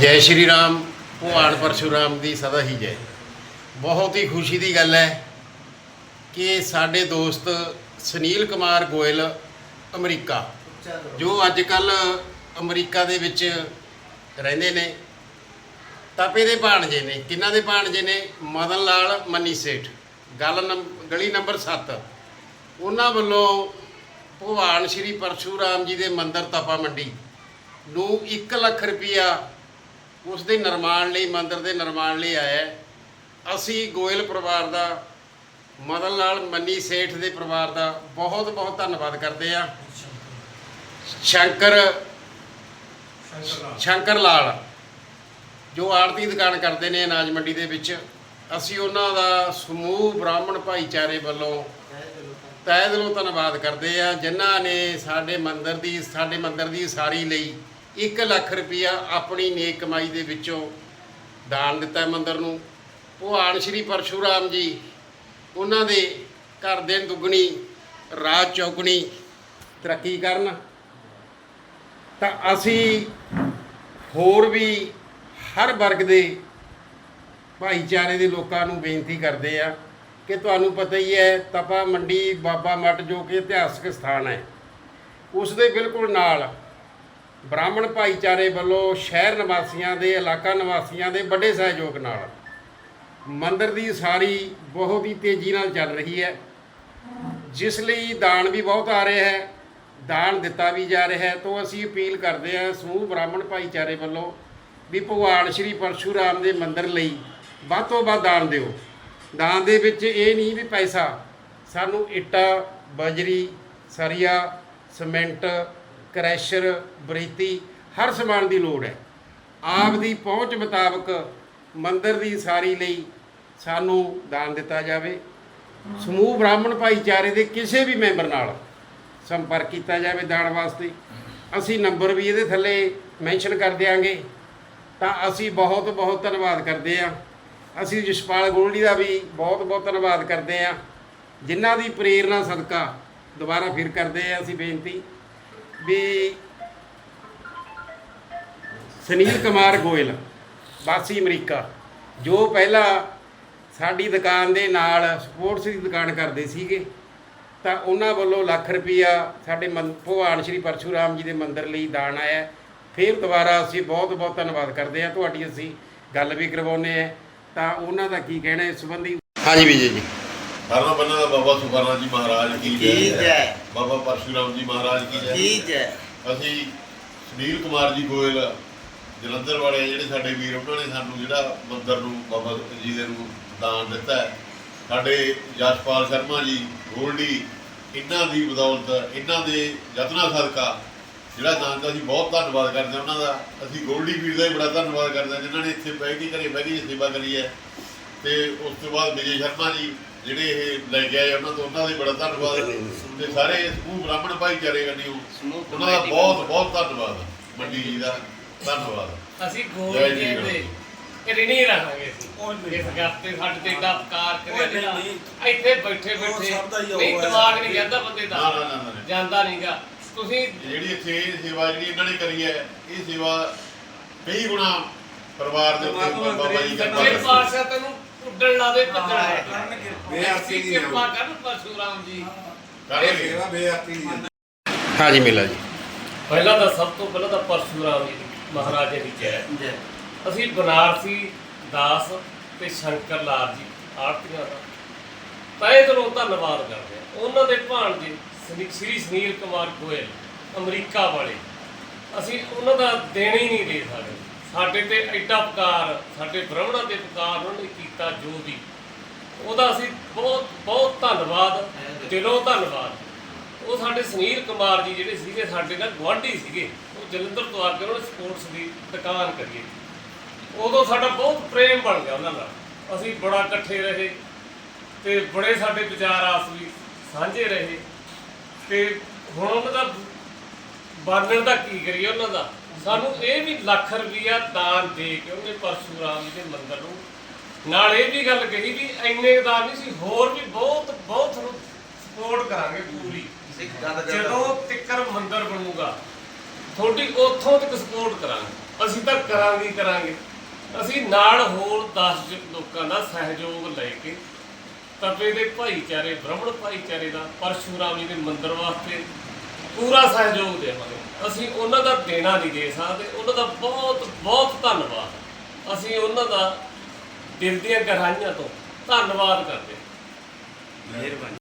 ਜੈ ਸ਼੍ਰੀ ਰਾਮ, ਭਗਵਾਨ ਪਰਸ਼ੂਰਾਮ ਦੀ ਸਦਾ ਹੀ ਜੈ। ਬਹੁਤ ਹੀ ਖੁਸ਼ੀ ਦੀ ਗੱਲ ਹੈ ਕਿ ਸਾਡੇ ਦੋਸਤ ਸੁਨੀਲ ਕੁਮਾਰ ਗੋਇਲ ਅਮਰੀਕਾ, ਜੋ ਅੱਜ ਕੱਲ ਅਮਰੀਕਾ ਦੇ ਵਿੱਚ ਰਹਿੰਦੇ ਨੇ। ਤਾਪੇ ਦੇ ਭਾਣਜੇ ਨੇ। ਕਿੰਨਾ ਦੇ ਭਾਣਜੇ ਨੇ? ਮਦਨ ਲਾਲ, ਮੰਨੀ ਸੇਠ। ਗੱਲ ਨੰਬ- ਗਲੀ ਨੰਬਰ 7 ਉਹਨਾਂ ਵੱਲੋਂ ਭਗਵਾਨ ਸ਼੍ਰੀ ਪਰਸ਼ੂਰਾਮ ਜੀ ਦੇ ਮੰਦਿਰ ਤਪਾ ਮੰਡੀ ਨੂੰ 1 ਲੱਖ ਰੁਪਇਆ ਉਸ ਦੇ ਨਿਰਮਾਣ ਲਈ ਮੰਦਿਰ ਦੇ ਨਿਰਮਾਣ ਲਈ ਆਇਆ। ਅਸੀਂ ਗੋਇਲ ਪਰਿਵਾਰ ਦਾ ਮਦਨ ਲਾਲ ਮੰਨੀ ਸੇਠ ਦੇ ਪਰਿਵਾਰ ਦਾ ਬਹੁਤ ਬਹੁਤ ਧੰਨਵਾਦ ਕਰਦੇ ਆ ਸ਼ੰਕਰ ਸ਼ੰਕਰ ਲਾਲ ਜੋ ਆੜਤੀ ਦੁਕਾਨ ਕਰਦੇ ਨੇ ਅਨਾਜ ਮੰਡੀ ਦੇ ਵਿੱਚ ਅਸੀਂ ਉਹਨਾਂ ਦਾ ਸਮੂਹ ਬ੍ਰਾਹਮਣ ਭਾਈਚਾਰੇ ਵੱਲੋਂ ਤਹਿ ਦਿਲੋਂ ਧੰਨਵਾਦ ਕਰਦੇ ਆ ਜਿਨ੍ਹਾਂ ਨੇ ਸਾਡੇ ਮੰਦਿਰ ਦੀ ਸਾਡੇ ਮੰਦਿਰ ਦੀ ਉਸਾਰੀ ਲਈ 1 ਲੱਖ ਰੁਪਇਆ ਆਪਣੀ ਨੇਕ ਕਮਾਈ ਦੇ ਵਿੱਚੋਂ ਦਾਨ ਦਿੱਤਾ ਮੰਦਰ ਨੂੰ। ਭਗਵਾਨ ਸ਼੍ਰੀ ਪਰਸ਼ੂਰਾਮ ਜੀ, ਉਹਨਾਂ ਦੇ ਘਰ ਦੇ ਦੁੱਗਣੀ ਰਾਜ ਚੌਗਣੀ ਤਰੱਕੀ ਕਰਨ। ਤਾਂ ਅਸੀਂ ਹੋਰ ਵੀ ਹਰ ਵਰਗ ਦੇ ਭਾਈਚਾਰੇ ਦੇ ਲੋਕਾਂ ਨੂੰ ਬੇਨਤੀ ਕਰਦੇ ਆ ਕਿ ਤੁਹਾਨੂੰ ਪਤਾ ਹੀ ਹੈ, ਤਪਾ ਮੰਡੀ ਬਾਬਾ ਮੱਟ ਜੋ ਕਿ ਇਤਿਹਾਸਕ ਸਥਾਨ ਹੈ। ਉਸ ਦੇ ਬਿਲਕੁਲ ਨਾਲ ਬ੍ਰਾਹਮਣ ਭਾਈਚਾਰੇ ਵੱਲੋਂ ਸ਼ਹਿਰ ਨਿਵਾਸੀਆਂ ਦੇ, ਇਲਾਕਾ ਨਿਵਾਸੀਆਂ ਦੇ ਵੱਡੇ ਸਹਿਯੋਗ ਨਾਲ ਮੰਦਿਰ ਦੀ ਸਾਰੀ ਬਹੁਤ ਹੀ ਤੇਜ਼ੀ ਨਾਲ ਚੱਲ ਰਹੀ ਹੈ। ਜਿਸ ਲਈ ਦਾਨ ਵੀ ਬਹੁਤ ਆ ਰਿਹਾ ਹੈ, ਦਾਨ ਦਿੱਤਾ ਵੀ ਜਾ ਰਿਹਾ ਹੈ। ਤੋਂ ਅਸੀਂ ਅਪੀਲ ਕਰਦੇ ਹਾਂ ਸਮੂਹ ਬ੍ਰਾਹਮਣ ਭਾਈਚਾਰੇ ਵੱਲੋਂ ਵੀ ਭਗਵਾਨ ਸ਼੍ਰੀ ਪਰਸ਼ੂਰਾਮ ਦੇ ਮੰਦਿਰ ਲਈ ਵੱਧ ਤੋਂ ਵੱਧ ਦਾਨ ਦਿਓ। ਦਾਨ ਦੇ ਵਿੱਚ ਇਹ ਨਹੀਂ ਵੀ ਪੈਸਾ, ਸਾਨੂੰ ਇੱਟਾਂ, ਬਜਰੀ, ਸਰੀਆ, ਸੀਮੈਂਟ ਕ੍ਰੈਸ਼ਰ, ਬਰੇਤੀ, ਹਰ ਸਮਾਨ ਦੀ ਲੋੜ ਹੈ। ਆਪ ਦੀ ਪਹੁੰਚ ਮੁਤਾਬਕ ਮੰਦਿਰ ਦੀ ਸਾਰੀ ਲਈ ਸਾਨੂੰ ਦਾਨ ਦਿੱਤਾ ਜਾਵੇ। ਸਮੂਹ ਬ੍ਰਾਹਮਣ ਭਾਈਚਾਰੇ ਦੇ ਕਿਸੇ ਵੀ ਮੈਂਬਰ ਨਾਲ ਸੰਪਰਕ ਕੀਤਾ ਜਾਵੇ ਦਾਨ ਵਾਸਤੇ। ਅਸੀਂ ਨੰਬਰ ਵੀ ਇਹਦੇ ਥੱਲੇ ਮੈਂਸ਼ਨ ਕਰ ਦਿਆਂਗੇ। ਤਾਂ ਅਸੀਂ ਬਹੁਤ ਬਹੁਤ ਧੰਨਵਾਦ ਕਰਦੇ ਹਾਂ। ਅਸੀਂ ਜਸਪਾਲ ਗੋਲਡੀ ਦਾ ਵੀ ਬਹੁਤ ਬਹੁਤ ਧੰਨਵਾਦ ਕਰਦੇ ਹਾਂ। ਜਿਨ੍ਹਾਂ ਦੀ ਪ੍ਰੇਰਣਾ ਸਦਕਾ ਦੁਬਾਰਾ ਫਿਰ ਕਰਦੇ ਹਾਂ ਅਸੀਂ ਬੇਨਤੀ। ਵੀ ਸੁਨੀਲ ਕੁਮਾਰ ਗੋਇਲ, ਵਾਸੀ ਅਮਰੀਕਾ, ਜੋ ਪਹਿਲਾਂ ਸਾਡੀ ਦੁਕਾਨ ਦੇ ਨਾਲ ਸਪੋਰਟਸ ਦੀ ਦੁਕਾਨ ਕਰਦੇ ਸੀਗੇ, ਤਾਂ ਉਹਨਾਂ ਵੱਲੋਂ ਲੱਖ ਰੁਪਈਆ ਸਾਡੇ ਮੰ- ਭਗਵਾਨ ਸ਼੍ਰੀ ਪਰਸ਼ੂਰਾਮ ਜੀ ਦੇ ਮੰਦਿਰ ਲਈ ਦਾਨ ਆਇਆ ਫਿਰ ਦੁਬਾਰਾ ਅਸੀਂ ਬਹੁਤ ਬਹੁਤ ਧੰਨਵਾਦ ਕਰਦੇ ਹਾਂ। ਤੁਹਾਡੀ ਅਸੀਂ ਗੱਲ ਵੀ ਕਰਵਾਉਂਦੇ ਹਾਂ। ਤਾਂ ਉਹਨਾਂ ਦਾ ਕੀ ਕਹਿਣਾ ਇਸ ਸੰਬੰਧੀ? ਹਾਂਜੀ, ਵਿਜੇ ਜੀ। ਹਰਨਾ ਬੰਨਾ ਦਾ ਬਾਬਾ ਸੁਖਰਨਾ ਜੀ ਮਹਾਰਾਜ ਕੀ ਕੀ ਜੈ। ਬਾਬਾ ਪਰਸ਼ੂਰਾਮ ਜੀ ਮਹਾਰਾਜ ਕੀ ਜੈ। ਜੀ ਜੈ। ਅਸੀਂ ਸੁਨੀਲ ਕੁਮਾਰ ਜੀ ਗੋਇਲ ਜਲੰਧਰ ਵਾਲੇ ਜਿਹੜੇ ਸਾਡੇ ਵੀਰ ਉਹਨਾਂ ਨੇ ਸਾਨੂੰ ਜਿਹੜਾ ਮੰਦਰ ਨੂੰ ਬਾਬਾ ਜੀ ਦੇ ਨੂੰ ਦਾਨ ਦਿੱਤਾ। ਸਾਡੇ ਜਸਪਾਲ ਸ਼ਰਮਾ ਜੀ ਗੋਲਡੀ ਇਹਨਾਂ ਦੀ ਬਦੌਲਤ ਇਹਨਾਂ ਦੇ ਯਤਨਾਂ ਸਦਕਾ ਜਿਹੜਾ ਦਾਨ ਦਾ ਅਸੀਂ ਬਹੁਤ ਧੰਨਵਾਦ ਕਰਦੇ ਹਾਂ ਉਹਨਾਂ ਦਾ। ਅਸੀਂ ਗੋਲਡੀ ਵੀਰ ਦਾ ਵੀ ਬੜਾ ਧੰਨਵਾਦ ਕਰਦੇ ਹਾਂ ਜਿਨ੍ਹਾਂ ਨੇ ਇੱਥੇ ਬਹਿ ਕੇ ਘਰੇ ਬਹਿ ਕੇ ਸੇਵਾ ਕਰੀ ਹੈ। ਤੇ ਉਸ ਤੋਂ ਬਾਅਦ ਵਿਜੇ ਸ਼ਰਮਾ ਜੀ ਜਿਹੜੇ ਇਹ ਲੈ ਕੇ ਆਏ ਉਹਨਾਂ ਤੋਂ ਉਹਨਾਂ ਦਾ ਬੜਾ ਧੰਨਵਾਦ ਤੇ ਸਾਰੇ ਸਮੂਹ ਬ੍ਰਾਹਮਣ ਭਾਈਚਾਰੇ ਸਮੂਹ ਉਹਨਾਂ ਦਾ ਬਹੁਤ ਬਹੁਤ ਧੰਨਵਾਦ ਮੰਡੀ ਜੀ ਦਾ ਧੰਨਵਾਦ ਅਸੀਂ ਗੋਲ ਜੀ ਦੇ ਰਿਣੀ ਰਹਾਂਗੇ ਇਸ ਗੱਲ ਤੇ ਸਾਡੇ ਤੇ ਏਡਾ ਉਪਕਾਰ ਕਰਿਆ ਇੱਥੇ ਬੈਠੇ ਬੈਠੇ ਦਾ ਨਹੀਂ ਦਿਮਾਗ ਨਹੀਂ ਜਾਂਦਾ ਬੰਦੇ ਦਾ। ਜਾਂਦਾ ਨਹੀਂਗਾ ਤੁਸੀਂ ਜਿਹੜੀ ਇੱਥੇ ਸੇਵਾ ਜਿਹੜੀ ਇਹਨਾਂ ਨੇ ਕਰੀ ਹੈ ਇਹ ਸੇਵਾ ਕਈ ਗੁਣਾ ਪਰਿਵਾਰ ਦੇ ਉੱਤੇ ਬਾਬਾ ਜੀ ਕਰੇ, ਕਰਦੇ। ਪਾਤਸ਼ਾਹ ਤੈਨੂੰ ਉੱਡਣ ਲਾ ਦੇ ਭੱਜਣਾ ਹੈ। ਕਰਨਗੇ ਬੇਅਰਥੀ ਕਿਰਪਾ ਕਰਨ ਪਰਸ਼ੂਰਾਮ ਜੀ। ਕਰਨਗੇ। ਸੇਵਾ ਬੇਅਰਥੀ ਦੀ ਹਾਂਜੀ ਮੇਲਾ ਜੀ। ਪਹਿਲਾਂ ਤਾਂ ਸਭ ਤੋਂ ਪਹਿਲਾਂ ਤਾਂ ਪਰਸ਼ੂਰਾਮ ਜੀ ਮਹਾਰਾਜੇ ਦੀ ਜੈ। ਜੈ। ਅਸੀਂ ਬਨਾਰਸੀ ਦਾਸ ਤੇ ਸ਼ੰਕਰ ਲਾਲ ਜੀ ਆਰਤੀਆਂ ਦਾ। ਤਹਿ ਦਿਲੋਂ ਧੰਨਵਾਦ ਕਰਦੇ ਹਾਂ। ਉਹਨਾਂ ਦੇ ਭਾਣਜੇ ਸ੍ਰੀ ਸ੍ਰੀ ਸੁਨੀਲ ਕੁਮਾਰ ਗੋਇਲ ਅਮਰੀਕਾ ਵਾਲੇ। ਅਸੀਂ ਉਹਨਾਂ ਦਾ ਦੇਣ ਹੀ ਨਹੀਂ ਦੇ ਸਕਦੇ। ਸਾਡੇ ਤੇ ਐਡਾ ਉਪਕਾਰ ਸਾਡੇ ਬ੍ਰਾਹਮਣਾਂ ਦੇ ਉਪਕਾਰ ਉਹਨਾਂ ਨੇ ਕੀਤਾ ਜੋ ਵੀ। ਉਹਦਾ ਅਸੀਂ ਬਹੁਤ ਬਹੁਤ ਧੰਨਵਾਦ, ਦਿਲੋਂ ਧੰਨਵਾਦ। ਉਹ ਸਾਡੇ ਸੁਨੀਲ ਕੁਮਾਰ ਜੀ ਜਿਹੜੇ ਸੀਗੇ, ਸਾਡੇ ਨਾਲ ਗੁਆਂਢੀ ਸੀਗੇ, ਉਹ ਜਲੰਧਰ ਤੋਂ ਆ ਕੇ ਉਹਨਾਂ ਸਪੋਰਟਸ ਦੀ ਦੁਕਾਨ ਕਰੀਏ। ਉਦੋਂ ਸਾਡਾ ਬਹੁਤ ਪ੍ਰੇਮ ਬਣ ਗਿਆ ਉਹਨਾਂ ਨਾਲ। ਅਸੀਂ ਬੜਾ ਇਕੱਠੇ ਰਹੇ ਤੇ ਬੜੇ ਸਾਡੇ ਵਿਚਾਰ ਆਸ ਵੀ ਸਾਂਝੇ ਰਹੇ। ਤੇ ਹੁਣ ਉਹਨਾਂ ਦਾ ਬਾਨਣ ਦਾ ਕੀ ਕਰੀਏ ਉਹਨਾਂ ਦਾ? ਸਾਨੂੰ ਇਹ ਵੀ ਲੱਖ ਰੁਪਈਆ ਦਾਨ ਦੇ ਕੇ ਉਹਨੇ ਪਰਸ਼ੂਰਾਮ ਦੇ ਮੰਦਰ ਨੂੰ। ਨਾਲ ਇਹ ਵੀ ਗੱਲ ਕਹੀ ਵੀ ਇੰਨੇ ਦਾਨ ਨਹੀਂ ਸੀ ਹੋਰ ਵੀ ਬਹੁਤ ਬਹੁਤ ਸਪੋਰਟ ਕਰਾਂਗੇ ਪੂਰੀ। ਜਦੋਂ ਤਿੱਕਰ ਮੰਦਰ ਬਣੂਗਾ ਤੁਹਾਡੀ ਉੱਥੋਂ ਤੱਕ ਸਪੋਰਟ ਕਰਾਂਗੇ। ਅਸੀਂ ਤਾਂ ਕਰਾਂਗੇ ਕਰਾਂਗੇ। ਅਸੀਂ ਨਾਲ ਹੋਰ 10 ਲੋਕਾਂ ਦਾ ਸਹਿਯੋਗ ਲੈ ਕੇ ਤਪੇ ਦੇ ਭਾਈਚਾਰੇ ਬ੍ਰਾਹਮਣ ਭਾਈਚਾਰੇ ਦਾ ਪਰਸ਼ੂਰਾਮ ਜੀ ਦੇ ਮੰਦਿਰ ਵਾਸਤੇ ਪੂਰਾ ਸਹਿਯੋਗ ਦੇਵਾਂਗੇ। ਅਸੀਂ ਉਹਨਾਂ ਦਾ ਦੇਣਾ ਨਹੀਂ ਦੇ ਸਕਦੇ। ਉਹਨਾਂ ਦਾ ਬਹੁਤ ਬਹੁਤ ਧੰਨਵਾਦ। ਅਸੀਂ ਉਹਨਾਂ ਦਾ ਦਿਲ ਦੀਆਂ ਗਹਿਰਾਈਆਂ ਤੋਂ ਧੰਨਵਾਦ ਕਰਦੇ ਮਿਹਰਬਾਨੀ।